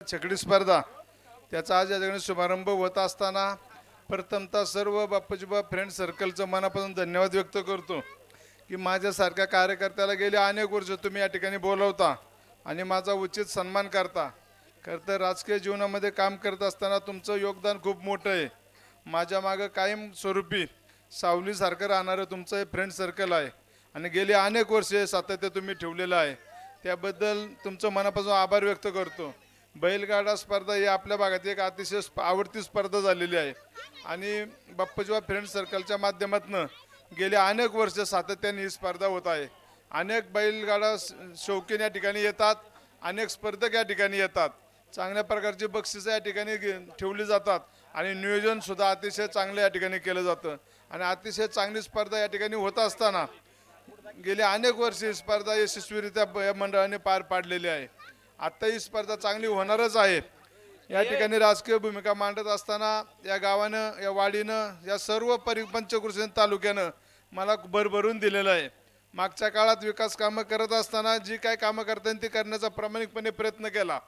छकडी स्पर्धा. त्याचा आज या ठिकाणी शुभारंभ होत असताना प्रथमतः सर्व बाप्पाजीबा फ्रेंड सर्कलचं मनापासून धन्यवाद व्यक्त करतो की माझ्यासारख्या कार्यकर्त्याला गेले अनेक वर्ष तुम्ही या ठिकाणी बोलवता आणि माझा उचित सन्मान करता. खरं तर राजकीय जीवनामध्ये काम करत असताना तुमचं योगदान खूप मोठं आहे. माझ्या मागं कायम स्वरूपी सावलीसारखं राहणारं तुमचं हे फ्रेंड सर्कल आहे. आणि गेली अनेक वर्षे सातत्य तुम्ही ठेवलेलं आहे. त्याबद्दल तुमचं मनापासून आभार व्यक्त करतो. बैलगाडा स्पर्धा ही आपल्या भागात एक अतिशय स्प- आवडती स्पर्धा झालेली आहे. आणि बाप्पाजीबा फ्रेंड सर्कलच्या माध्यमातून गेल्या अनेक वर्ष सातत्याने ही स्पर्धा होत आहे. अनेक बैलगाडा शौकीन या ठिकाणी येतात अनेक स्पर्धक या ठिकाणी येतात. चांगल्या प्रकारची बक्षिसं या ठिकाणी ठेवली जातात आणि नियोजनसुद्धा अतिशय चांगलं या ठिकाणी केलं जातं. आणि अतिशय चांगली स्पर्धा या ठिकाणी होत असताना गेल्या अनेक वर्ष ही स्पर्धा यशस्वीरित्या मंडळाने पार पाडलेली आहे. आता ही स्पर्धा चांगली होणारच आहे. या ठिकाणी राजकीय भूमिका मांडत असताना या गावानं या वाडीनं या सर्व परि पंचकृषी तालुक्यानं मला भरभरून दिलेलं आहे. मागच्या काळात विकास कामं करत असताना जी काही कामं करता येईल ती करण्याचा प्रामाणिकपणे प्रयत्न केला.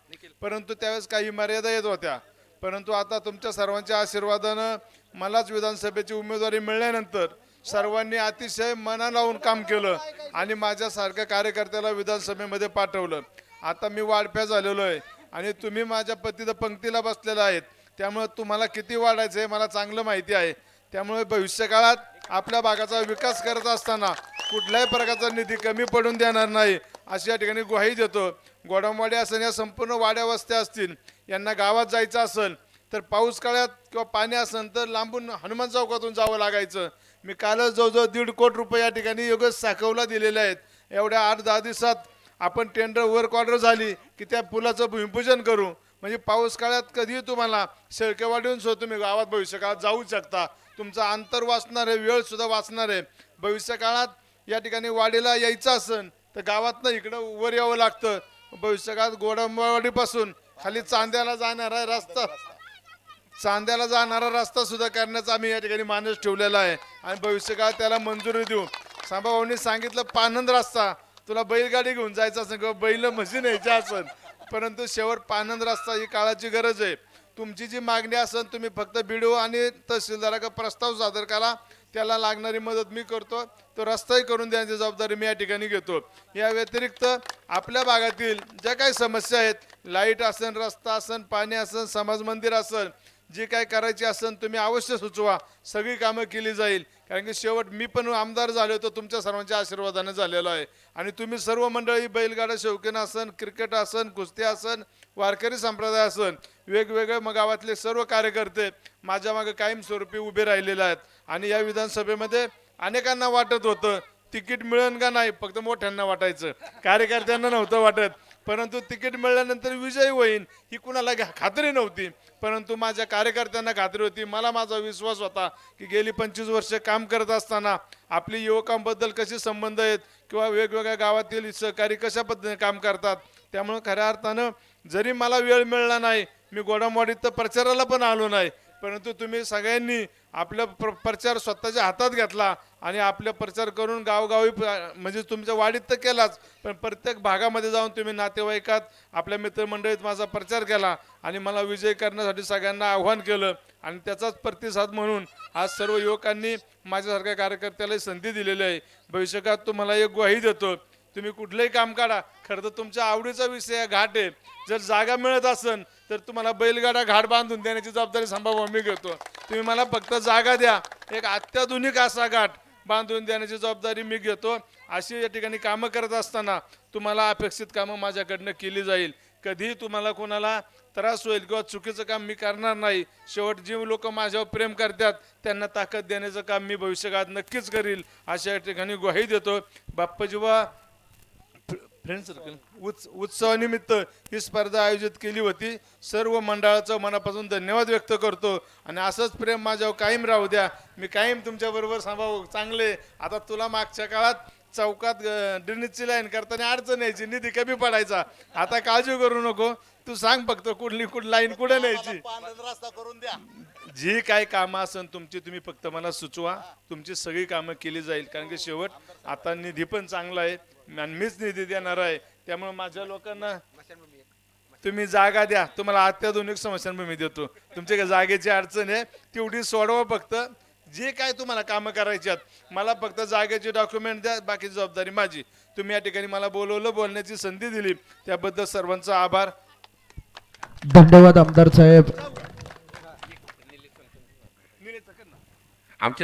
परंतु त्यावेळेस काही मर्यादा येत होत्या. परंतु आता तुमच्या सर्वांच्या आशीर्वादानं मलाच विधानसभेची उमेदवारी मिळाल्यानंतर सर्वांनी अतिशय मना लावून काम केलं आणि माझ्यासारख्या कार्यकर्त्याला विधानसभेमध्ये पाठवलं. आता मी वाढप्या झालेलो आहे आणि तुम्ही माझ्या पतीचं पंक्तीला बसलेला आहेत. त्यामुळे तुम्हाला किती वाढायचं आहे मला चांगलं माहिती आहे. त्यामुळे भविष्यकाळात आपल्या भागाचा विकास करत असताना कुठल्याही प्रकारचा निधी कमी पडून देणार नाही अशी या ठिकाणी ग्वाही देतो. गोडामवाडी असेल या संपूर्ण वाड्या वस्त्या असतील यांना गावात जायचं असेल तर पाऊस काळात किंवा पाणी असेल तर लांबून हनुमान चौकातून जावं लागायचं. मी कालच जवळजवळ दीड कोटी रुपये या ठिकाणी योगेश साखवला दिलेले आहेत. एवढ्या आठ दहा दिवसात आपण टेंडर वर्क ऑर्डर झाली की त्या पुलाचं भूमिपूजन करू. म्हणजे पाऊस काळात कधीही तुम्हाला शेळकेवाडीहून सुद्धा तुम्ही गावात भविष्यकाळात जाऊ शकता. तुमचं अंतर वाचणार आहे वेळ सुद्धा वाचणार आहे. भविष्यकाळात या ठिकाणी वाडीला यायचं असेल तर गावातनं इकडं वर यावं लागतं. भविष्यकाळात गोडंबावाडीपासून खाली चांद्याला जाणारा रस्ता चांद्याला जाणारा रस्ता सुद्धा करण्याचा आम्ही या ठिकाणी मानस ठेवलेला आहे. आणि भविष्यकाळात त्याला मंजुरी देऊ. सांबाभाऊनी सांगितलं पानंद रस्ता. तुला बैलगाडी घेऊन जायचं असेल किंवा बैल म्हशी न्यायच्या असेल परंतु शेवट पानंद रस्ता ही काळाची गरज आहे. तुमची जी मागणी असेल तुम्ही फक्त बिडिओ आणि तहसीलदाराकडे प्रस्ताव सादर करा. त्याला लागणारी मदत मी करतो. तो रस्ताही करून देण्याची जबाबदारी मी या ठिकाणी घेतो. या व्यतिरिक्त आपल्या भागातील ज्या काही समस्या आहेत लाइट असेल रस्ता असेल पाणी असेल समाज मंदिर असेल जी काय करायची असेल तुम्ही अवश्य सुचवा. सगळी कामं केली जाईल. कारण की शेवट मी पण आमदार झालो तर तुमच्या सर्वांच्या आशीर्वादाने झालेलो आहे. आणि तुम्ही सर्व मंडळी बैलगाडा शौकीन असन क्रिकेट असन कुस्ती असन वारकरी संप्रदाय असन वेगवेगळे मग गावातले सर्व कार्यकर्ते माझ्या मागे कायमस्वरूपी उभे राहिलेले आहेत. आणि या विधानसभेमध्ये अनेकांना वाटत होतं तिकीट मिळेल का नाही फक्त मोठ्यांना वाटायचं. कार्यकर्त्यांना नव्हतं वाटत. परंतु तिकीट मिळाल्यानंतर विजयी होईन ही कुणाला खात्री नव्हती. परंतु माझ्या कार्यकर्त्यांना खात्री होती. मला माझा विश्वास होता की गेली पंचवीस वर्ष काम करत असताना आपली युवकांबद्दल कसे संबंध आहेत किंवा वेगवेगळ्या गावातील सहकारी कशा पद्धतीने काम करतात त्यामुळं खऱ्या अर्थानं जरी मला वेळ मिळाला नाही मी गोडामोडीत तर प्रचाराला पण आलो नाही परंतु तुम्ही सगळ्यांनी आपला प्र प्रचार स्वतःच्या हातात घेतला आणि आपला प्रचार करून गावगावी म्हणजे तुमच्या वाडीत तर केलाच पण प्रत्येक भागामध्ये जाऊन तुम्ही नातेवाईकात आपल्या मित्रमंडळीत माझा प्रचार केला आणि मला विजय करण्यासाठी सगळ्यांना आव्हान केलं आणि त्याचाच प्रतिसाद म्हणून आज सर्व युवकांनी माझ्यासारख्या कार्यकर्त्याला संधी दिलेली आहे. भविष्यकाळात तुम्हाला एक ग्वाही देतो तुम्ही कुठलंही काम काढा खरं तर तुमच्या आवडीचा विषय घाट आहे. जर जागा मिळत असेल तर तुम्हाला बैलगाडा घाट बांधून देण्याची जबाबदारी संभाव्य मी घेतो. तुम्ही मला फक्त जागा द्या. एक अत्याधुनिक असा घाट बांधून देण्याची जबाबदारी मी घेतो. अशी या ठिकाणी कामं करत असताना तुम्हाला अपेक्षित कामं माझ्याकडनं केली जाईल. कधीही तुम्हाला कोणाला त्रास होईल किंवा चुकीचं काम मी करणार नाही शेवट जी लोक माझ्यावर प्रेम करतात त्यांना ताकद देण्याचं काम मी भविष्यकाळात नक्कीच करील अशा या ठिकाणी ग्वाही देतो. बाप्पाजीवा फ्रेंड सर्कल उत्स उत्सवानिमित्त ही स्पर्धा आयोजित केली होती. सर्व मंडळाचं मनापासून धन्यवाद व्यक्त करतो. आणि असंच प्रेम माझ्यावर कायम राहू द्या. मी कायम तुमच्याबरोबर सांभाळू चांगले. आता तुला मागच्या काळात चौकात ड्रेनेजची लाईन करताना अडचण यायची. निधी कमी पडायचा. आता काळजी करू नको. तू सांग फक्त कुठली कुठली लाईन कुठे न्यायची? पांढरा रस्ता करून द्या. जी काय कामं असन तुमची तुम्ही फक्त मला सुचवा. तुमची सगळी कामं केली जाईल. कारण की शेवट आता निधी पण चांगला आहे. आणि मीच निधी देणार आहे. त्यामुळे माझ्या लोकांना तुम्ही जागा द्या. तुम्हाला अत्याधुनिक समस्या मी देतो. तुमच्या काय जागेची अडचण आहे तेवढी सोडवा फक्त. जे काय तुम्हाला कामं करायची आहेत मला फक्त जागेचे डॉक्युमेंट द्या बाकीची जबाबदारी माझी. तुम्ही या ठिकाणी मला बोलवलं बोलण्याची संधी दिली. त्याबद्दल सर्वांचा आभार. धन्यवाद आमदार साहेब.